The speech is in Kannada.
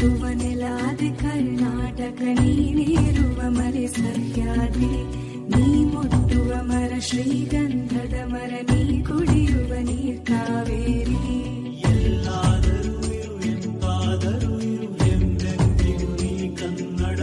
ಕಟ್ಟುವ ನೆಲಾದ ಕರ್ನಾಟಕ ನೀನೇರುವ ಮರೆ ಸಹ್ಯಾದ್ರಿ ನೀ ಮುಟ್ಟುವ ಮರ ಶ್ರೀಗಂಧದ ಮರ, ನೀ ಕುಡಿಯುವ ನೀರ್ ಕಾವೇರಿ. ಎಲ್ಲಾದರೂ ಇರು, ಎಂತಾದರೂ ಇರು ಎಂದೆಂದಿರು ಕನ್ನಡ